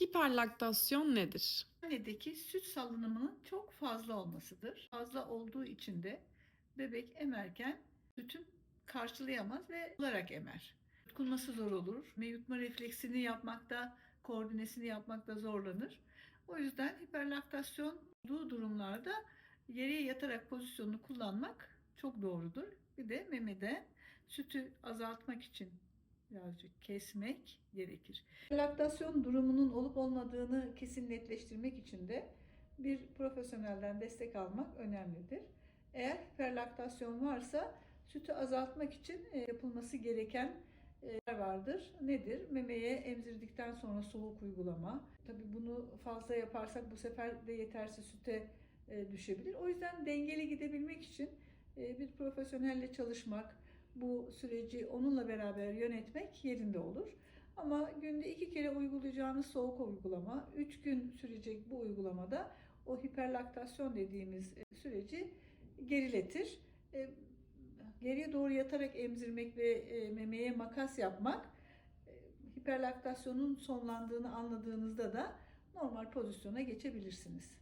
Hiperlaktasyon nedir? Annedeki süt salınımının çok fazla olmasıdır. Fazla olduğu için de bebek emerken sütü karşılayamaz ve olarak emer. Yutkunması zor olur. Ve yutma refleksini yapmakta, koordinesini yapmakta zorlanır. O yüzden hiperlaktasyon olduğu durumlarda yere yatarak pozisyonunu kullanmak çok doğrudur. Bir de memede sütü azaltmak için birazcık kesmek gerekir. Laktasyon durumunun olup olmadığını kesin netleştirmek için de bir profesyonelden destek almak önemlidir. Eğer hiperlaktasyon varsa sütü azaltmak için e, yapılması gereken e, vardır. Nedir? Memeye emzirdikten sonra soğuk uygulama. Tabii bunu fazla yaparsak bu sefer de yetersiz süte e, düşebilir. O yüzden dengeli gidebilmek için bir profesyonelle çalışmak, bu süreci onunla beraber yönetmek yerinde olur. Ama günde iki kere uygulayacağınız soğuk uygulama, üç gün sürecek bu uygulamada o hiperlaktasyon dediğimiz e, süreci geriletir. E, Geriye doğru yatarak emzirmek ve e, memeye makas yapmak hiperlaktasyonun sonlandığını anladığınızda da normal pozisyona geçebilirsiniz.